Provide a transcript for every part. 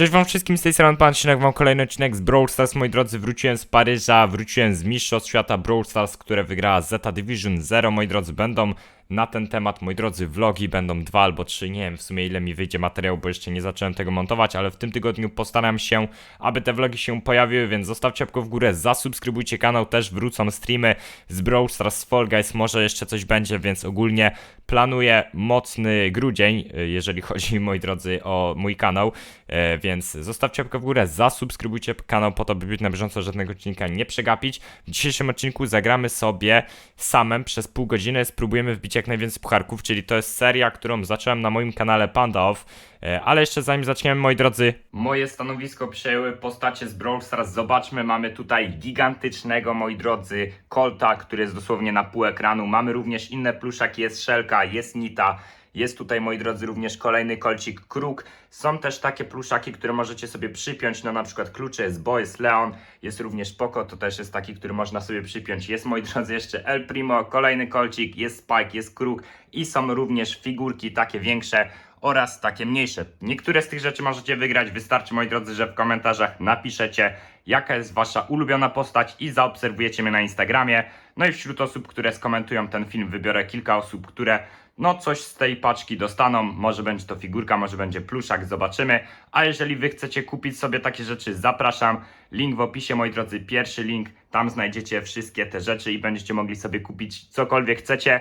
Cześć wam wszystkim, z tej strony Pan Szynek, mam kolejny odcinek z Brawl Stars, moi drodzy, wróciłem z Paryża, wróciłem z Mistrzostw Świata Brawl Stars, które wygrała Zeta Division 0, moi drodzy, będą na ten temat, moi drodzy, vlogi, będą dwa albo trzy, nie wiem w sumie ile mi wyjdzie materiał, bo jeszcze nie zacząłem tego montować, ale w tym tygodniu postaram się, aby te vlogi się pojawiły, więc zostawcie łapkę w górę, zasubskrybujcie kanał, też wrócą streamy z Brawl Stars, Fall Guys, może jeszcze coś będzie, więc ogólnie planuję mocny grudzień, y, jeżeli chodzi, moi drodzy, o mój kanał, e, więc zostawcie łapkę w górę, zasubskrybujcie kanał po to, by być na bieżąco żadnego odcinka nie przegapić. W dzisiejszym odcinku zagramy sobie samem przez pół godziny, spróbujemy wbić jak najwięcej pucharków, czyli to jest seria, którą zacząłem na moim kanale Panda Off, E, Ale jeszcze zanim zaczniemy, moi drodzy, moje stanowisko przejęły postacie z Brawl Stars. Zobaczmy, mamy tutaj gigantycznego, moi drodzy, Colta, który jest dosłownie na pół ekranu. Mamy również inne pluszaki, jest Szelka, jest Nita. Jest tutaj, moi drodzy, również kolejny kolcik Kruk. Są też takie pluszaki, które możecie sobie przypiąć, no na przykład klucze jest Bo, jest Leon, jest również Poco, to też jest taki, który można sobie przypiąć. Jest, moi drodzy, jeszcze El Primo, kolejny kolcik, jest Spike, jest Kruk i są również figurki takie większe oraz takie mniejsze. Niektóre z tych rzeczy możecie wygrać. Wystarczy, moi drodzy, że w komentarzach napiszecie, jaka jest wasza ulubiona postać i zaobserwujecie mnie na Instagramie. No i wśród osób, które skomentują ten film, wybiorę kilka osób, które no coś z tej paczki dostaną. Może będzie to figurka, może będzie pluszak, zobaczymy. A jeżeli wy chcecie kupić sobie takie rzeczy, zapraszam. Link w opisie, moi drodzy, pierwszy link. Tam znajdziecie wszystkie te rzeczy i będziecie mogli sobie kupić cokolwiek chcecie.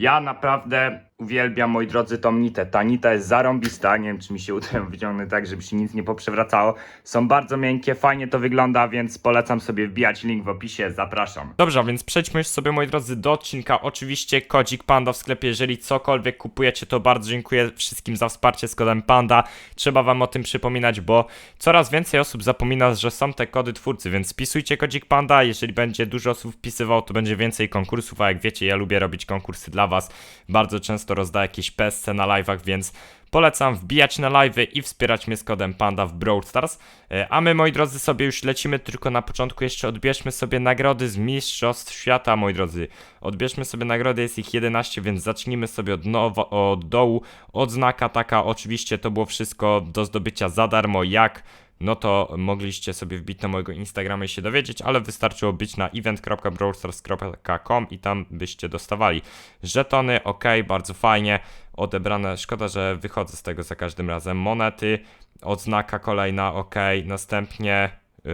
Ja naprawdę uwielbiam, moi drodzy, tą nitę. Ta nita jest zarąbista. Nie wiem, czy mi się uda ją wyciągnąć tak, żeby się nic nie poprzewracało. Są bardzo miękkie, fajnie to wygląda, więc polecam sobie wbijać link w opisie. Zapraszam. Dobrze, więc przejdźmy już sobie, moi drodzy, do odcinka. Oczywiście kodzik Panda w sklepie. Jeżeli cokolwiek kupujecie, to bardzo dziękuję wszystkim za wsparcie z kodem Panda. Trzeba wam o tym przypominać, bo coraz więcej osób zapomina, że są te kody twórcy, więc wpisujcie kodzik Panda. Jeżeli będzie dużo osób wpisywał, to będzie więcej konkursów, a jak wiecie, ja lubię robić konkursy dla was. Bardzo często rozdaję jakieś PSC na live'ach, więc polecam wbijać na live'y i wspierać mnie z kodem Panda w Brawl Stars. E, A my, moi drodzy, sobie już lecimy, tylko na początku jeszcze odbierzmy sobie nagrody z Mistrzostw Świata, moi drodzy. Odbierzmy sobie nagrody, jest ich 11, więc zacznijmy sobie od, nowo, od dołu. Odznaka taka, oczywiście to było wszystko do zdobycia za darmo, jak no to mogliście sobie wbić na mojego Instagrama i się dowiedzieć, ale wystarczyło być na event.brawlstars.com i tam byście dostawali żetony, ok, bardzo fajnie, odebrane, szkoda, że wychodzę z tego za każdym razem, monety, odznaka kolejna, ok, następnie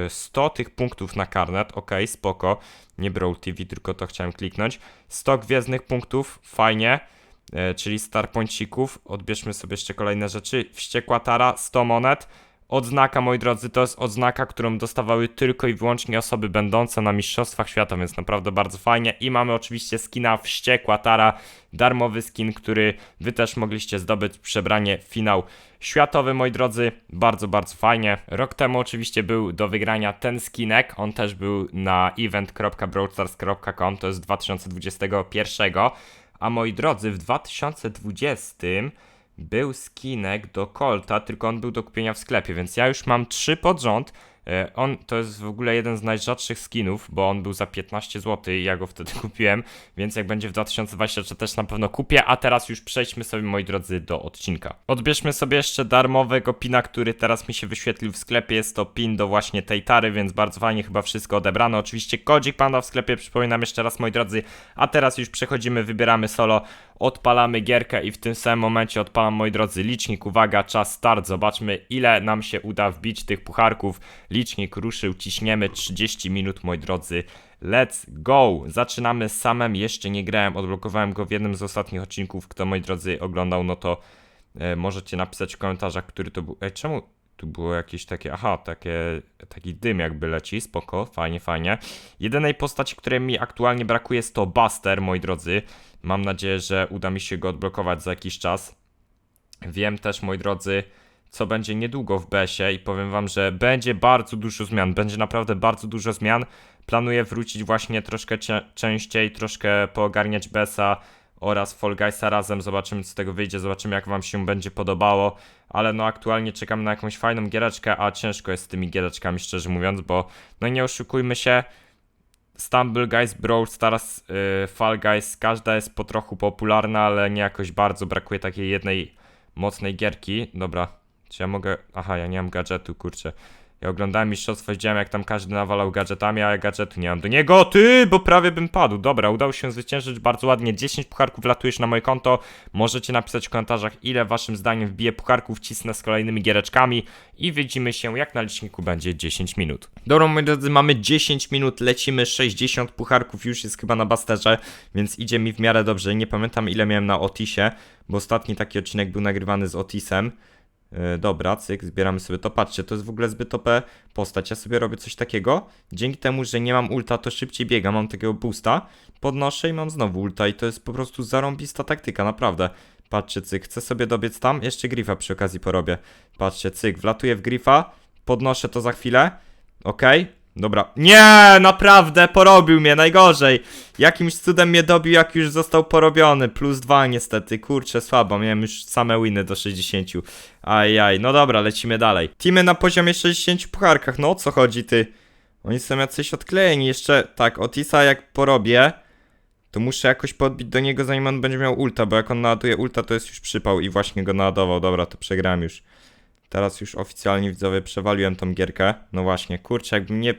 y, 100 tych punktów na karnet, ok, spoko, nie Brawl TV, tylko to chciałem kliknąć, 100 gwiezdnych punktów, fajnie, e, czyli star pońcików, odbierzmy sobie jeszcze kolejne rzeczy, wściekła tara, 100 monet, Odznaka, moi drodzy, to jest odznaka, którą dostawały tylko i wyłącznie osoby będące na Mistrzostwach Świata, więc naprawdę bardzo fajnie. I mamy oczywiście skina Wściekła Tara, darmowy skin, który wy też mogliście zdobyć przebranie finał światowy, moi drodzy. Bardzo, bardzo fajnie. Rok temu oczywiście był do wygrania ten skinek, on też był na event.brawlstars.com, to jest 2021. A moi drodzy, w 2020 był skinek do Colta, tylko on był do kupienia w sklepie, więc ja już mam trzy pod rząd. E, On to jest w ogóle jeden z najrzadszych skinów, bo on był za 15 zł i ja go wtedy kupiłem, więc jak będzie w 2023 też na pewno kupię, a teraz już przejdźmy sobie moi drodzy do odcinka. Odbierzmy sobie jeszcze darmowego pina, który teraz mi się wyświetlił w sklepie, jest to pin do właśnie tej tary, więc bardzo fajnie chyba wszystko odebrano. Oczywiście kodzik panda w sklepie, przypominam jeszcze raz moi drodzy, a teraz już przechodzimy, wybieramy solo, odpalamy gierkę i w tym samym momencie odpalam moi drodzy licznik, uwaga, czas start, zobaczmy ile nam się uda wbić tych pucharków. Licznik ruszył, ciśniemy 30 minut, moi drodzy. Let's go! Zaczynamy z samem, jeszcze nie grałem, odblokowałem go w jednym z ostatnich odcinków. Kto, moi drodzy, oglądał, no to e, możecie napisać w komentarzach, który to był. Ej, czemu tu było jakieś takie, aha, takie, taki dym jakby leci, spoko, fajnie, fajnie. Jedynej postaci, której mi aktualnie brakuje jest to Buster, moi drodzy. Mam nadzieję, że uda mi się go odblokować za jakiś czas. Wiem też, moi drodzy, co będzie niedługo w BS-ie i powiem wam, że będzie bardzo dużo zmian, będzie naprawdę bardzo dużo zmian. Planuję wrócić właśnie troszkę cie- częściej, troszkę poogarniać BS-a oraz Fall Guysa razem, zobaczymy co z tego wyjdzie, zobaczymy jak wam się będzie podobało, ale no aktualnie czekam na jakąś fajną giereczkę, a ciężko jest z tymi giereczkami szczerze mówiąc, bo no nie oszukujmy się, Stumble Guys, Brawl Stars, yy, Fall Guys, każda jest po trochu popularna, ale nie jakoś bardzo, brakuje takiej jednej mocnej gierki. Dobra, Czy ja mogę... Aha, ja nie mam gadżetu, kurczę. Ja oglądałem mistrzostwo, widziałem jak tam każdy nawalał gadżetami, a ja gadżetu nie mam do niego. Ty, bo prawie bym padł. Dobra, udało się zwyciężyć bardzo ładnie. 10 pucharków latujesz na moje konto. Możecie napisać w komentarzach, ile waszym zdaniem wbije pucharków, cisnę z kolejnymi giereczkami i widzimy się, jak na liczniku będzie 10 minut. Dobra, moi drodzy, mamy 10 minut, lecimy 60 pucharków, już jest chyba na basterze, więc idzie mi w miarę dobrze. Nie pamiętam, ile miałem na Otisie, bo ostatni taki odcinek był nagrywany z Otisem. E, dobra, cyk, zbieramy sobie to. Patrzcie, to jest w ogóle zbyt OP postać. Ja sobie robię coś takiego. Dzięki temu, że nie mam ulta, to szybciej biegam. Mam takiego boosta. Podnoszę i mam znowu ulta. I to jest po prostu zarąbista taktyka, naprawdę. Patrzcie, cyk, chcę sobie dobiec tam. Jeszcze grifa przy okazji porobię. Patrzcie, cyk, wlatuję w grifa. Podnoszę to za chwilę. Okej. Dobra. Nie, naprawdę, porobił mnie, najgorzej. Jakimś cudem mnie dobił, jak już został porobiony. Plus dwa niestety, kurczę, słabo. Miałem już same winy do 60. Ajaj, no dobra, lecimy dalej. Teamy na poziomie 60 pucharkach, no o co chodzi ty? Oni są jacyś odklejeni. Jeszcze tak, Otisa jak porobię, to muszę jakoś podbić do niego zanim on będzie miał ulta, bo jak on naładuje ulta, to jest już przypał i właśnie go naładował. Dobra, to przegrałem już. Teraz już oficjalnie widzowie przewaliłem tą gierkę. No właśnie, kurczę, jakbym nie,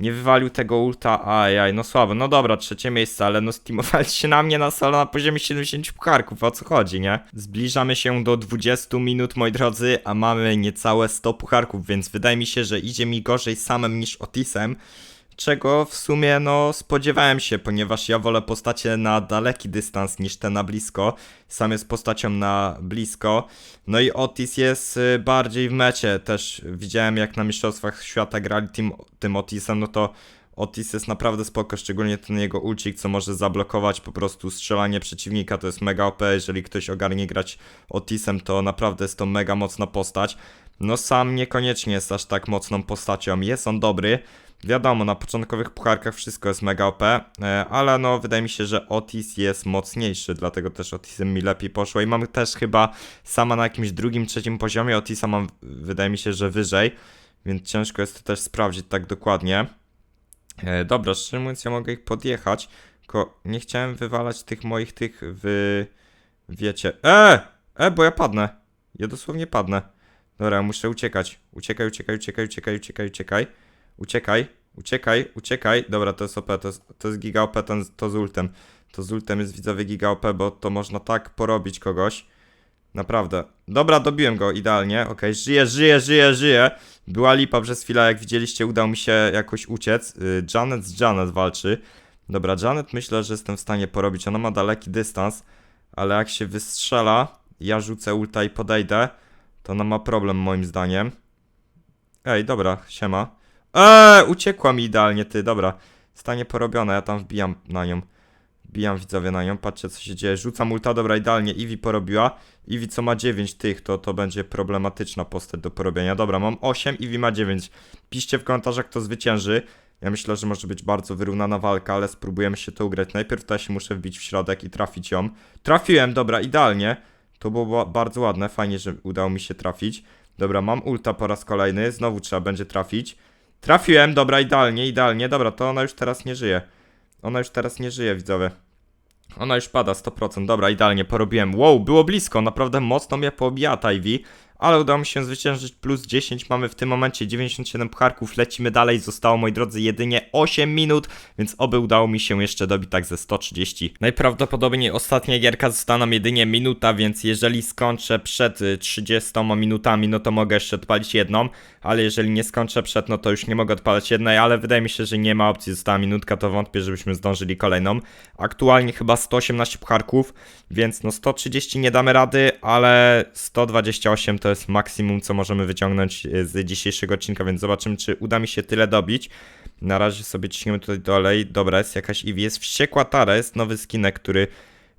nie wywalił tego ulta, ajaj, no słabo. No dobra, trzecie miejsce, ale no steamowali się na mnie na solo na poziomie 70 pucharków, o co chodzi, nie? Zbliżamy się do 20 minut, moi drodzy, a mamy niecałe 100 pucharków, więc wydaje mi się, że idzie mi gorzej samym niż Otisem. Czego w sumie no spodziewałem się, ponieważ ja wolę postacie na daleki dystans niż te na blisko. Sam jest postacią na blisko. No i Otis jest y, bardziej w mecie. Też widziałem jak na Mistrzostwach Świata grali tym, tym Otisem, no to Otis jest naprawdę spoko, szczególnie ten jego ulcik, co może zablokować po prostu strzelanie przeciwnika, to jest mega OP, jeżeli ktoś ogarnie grać Otisem, to naprawdę jest to mega mocna postać. No sam niekoniecznie jest aż tak mocną postacią, jest on dobry, Wiadomo, na początkowych pucharkach wszystko jest mega OP, e, ale no wydaje mi się, że Otis jest mocniejszy, dlatego też Otisem mi lepiej poszło i mam też chyba sama na jakimś drugim, trzecim poziomie, Otisa mam wydaje mi się, że wyżej, więc ciężko jest to też sprawdzić tak dokładnie. E, dobra, szczerze mówiąc ja mogę ich podjechać, tylko nie chciałem wywalać tych moich tych w... wiecie... E! E, bo ja padnę. Ja dosłownie padnę. Dobra, muszę uciekać. Uciekaj, uciekaj, uciekaj, uciekaj, uciekaj, uciekaj. Uciekaj, uciekaj, uciekaj. Dobra, to jest OP, to jest, to jest giga OP, to, to z ultem. To z ultem jest widzowie giga OP, bo to można tak porobić kogoś. Naprawdę. Dobra, dobiłem go idealnie. Okej, żyje, żyje, żyje, żyje. Była lipa przez chwilę, jak widzieliście, udało mi się jakoś uciec. Y, Janet z Janet walczy. Dobra, Janet myślę, że jestem w stanie porobić. Ona ma daleki dystans, ale jak się wystrzela, ja rzucę ulta i podejdę, to ona ma problem moim zdaniem. Ej, dobra, siema. Eee, uciekła mi idealnie, ty, dobra. Stanie porobione, ja tam wbijam na nią. Wbijam widzowie na nią, patrzcie co się dzieje. Rzucam ulta, dobra, idealnie. Eevee porobiła. Eevee co ma 9 tych, to, to będzie problematyczna postać do porobienia. Dobra, mam 8, Eevee ma 9. Piszcie w komentarzach, kto zwycięży. Ja myślę, że może być bardzo wyrównana walka, ale spróbujemy się to ugrać. Najpierw to ja się muszę wbić w środek i trafić ją. Trafiłem, dobra, idealnie. To było ba- bardzo ładne, fajnie, że udało mi się trafić. Dobra, mam ulta po raz kolejny, znowu trzeba będzie trafić. Trafiłem, dobra, idealnie, idealnie. Dobra, to ona już teraz nie żyje. Ona już teraz nie żyje, widzowie. Ona już pada 100%. Dobra, idealnie porobiłem. Wow, było blisko. Naprawdę mocno mnie poobija Ivy ale udało mi się zwyciężyć plus 10. Mamy w tym momencie 97 pucharków, lecimy dalej. Zostało, moi drodzy, jedynie 8 minut, więc oby udało mi się jeszcze dobić tak ze 130. Najprawdopodobniej ostatnia gierka została nam jedynie minuta, więc jeżeli skończę przed y, 30 minutami, no to mogę jeszcze odpalić jedną, ale jeżeli nie skończę przed, no to już nie mogę odpalać jednej, ale wydaje mi się, że nie ma opcji, została minutka, to wątpię, żebyśmy zdążyli kolejną. Aktualnie chyba 118 pucharków, więc no 130 nie damy rady, ale 128 to jest maksimum, co możemy wyciągnąć e, z dzisiejszego odcinka, więc zobaczymy, czy uda mi się tyle dobić. Na razie sobie ciśniemy tutaj dalej. Dobra, jest jakaś Eevee, jest wściekła Tara, jest nowy skinek, który,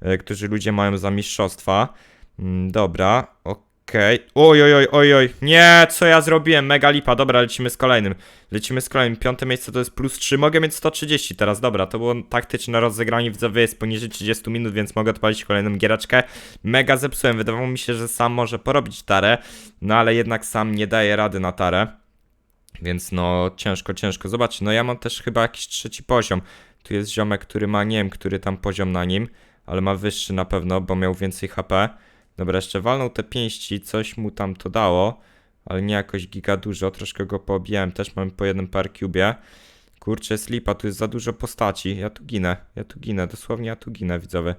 e, którzy ludzie mają za mistrzostwa. Mm, Dobra, okej. Oj, oj, oj, oj, oj. Nie, co ja zrobiłem? Mega lipa. Dobra, lecimy z kolejnym. Lecimy z kolejnym. Piąte miejsce to jest plus 3. Mogę mieć 130 teraz. Dobra, to było taktyczne rozegranie. Widzowie jest poniżej 30 minut, więc mogę odpalić kolejną giereczkę. Mega zepsułem. Wydawało mi się, że sam może porobić tarę, no ale jednak sam nie daje rady na tarę. Więc no, ciężko, ciężko. Zobaczcie, no ja mam też chyba jakiś trzeci poziom. Tu jest ziomek, który ma, nie wiem, który tam poziom na nim, ale ma wyższy na pewno, bo miał więcej HP. Dobra, jeszcze walnął te pięści, coś mu tam to dało, ale nie jakoś giga dużo, troszkę go poobijałem, też mam po jednym par cubie. Kurczę, slipa, tu jest za dużo postaci, ja tu ginę, ja tu ginę, dosłownie ja tu ginę, widzowie.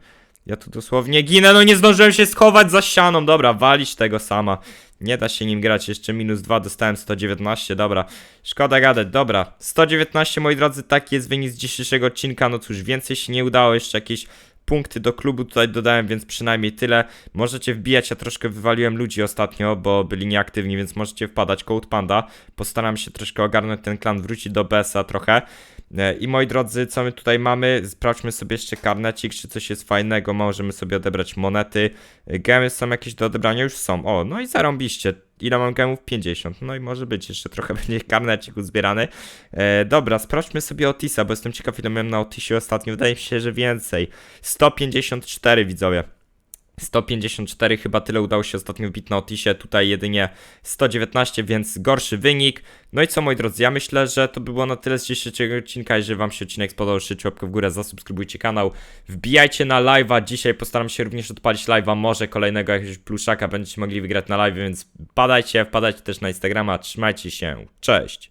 Ja tu dosłownie ginę, no nie zdążyłem się schować za ścianą, dobra, walić tego sama. Nie da się nim grać, jeszcze minus 2, dostałem 119, dobra. Szkoda gadać, dobra. 119, moi drodzy, taki jest wynik z dzisiejszego odcinka, no cóż, więcej się nie udało, jeszcze jakieś punkty do klubu tutaj dodałem, więc przynajmniej tyle. Możecie wbijać, ja troszkę wywaliłem ludzi ostatnio, bo byli nieaktywni, więc możecie wpadać. Code Panda, postaram się troszkę ogarnąć ten klan, wrócić do BS-a trochę. E, I moi drodzy, co my tutaj mamy? Sprawdźmy sobie jeszcze karnecik, czy coś jest fajnego. Możemy sobie odebrać monety. E, Gemy są jakieś do odebrania? Już są. O, no i zarąbiście. Ile mam gemów? 50. No i może być, jeszcze trochę będzie karnecik uzbierany. E, dobra, sprawdźmy sobie Otisa, bo jestem ciekaw ile miałem na Otisie ostatnio. Wydaje mi się, że więcej. 154 widzowie. 154, chyba tyle udało się ostatnio wbić na Otisie, tutaj jedynie 119, więc gorszy wynik. No i co moi drodzy, ja myślę, że to by było na tyle z dzisiejszego odcinka. Jeżeli wam się odcinek spodobał, życzę łapkę w górę, zasubskrybujcie kanał, wbijajcie na live'a. Dzisiaj postaram się również odpalić live'a, może kolejnego jakiegoś pluszaka będziecie mogli wygrać na live, więc padajcie, wpadajcie też na Instagrama, trzymajcie się, cześć!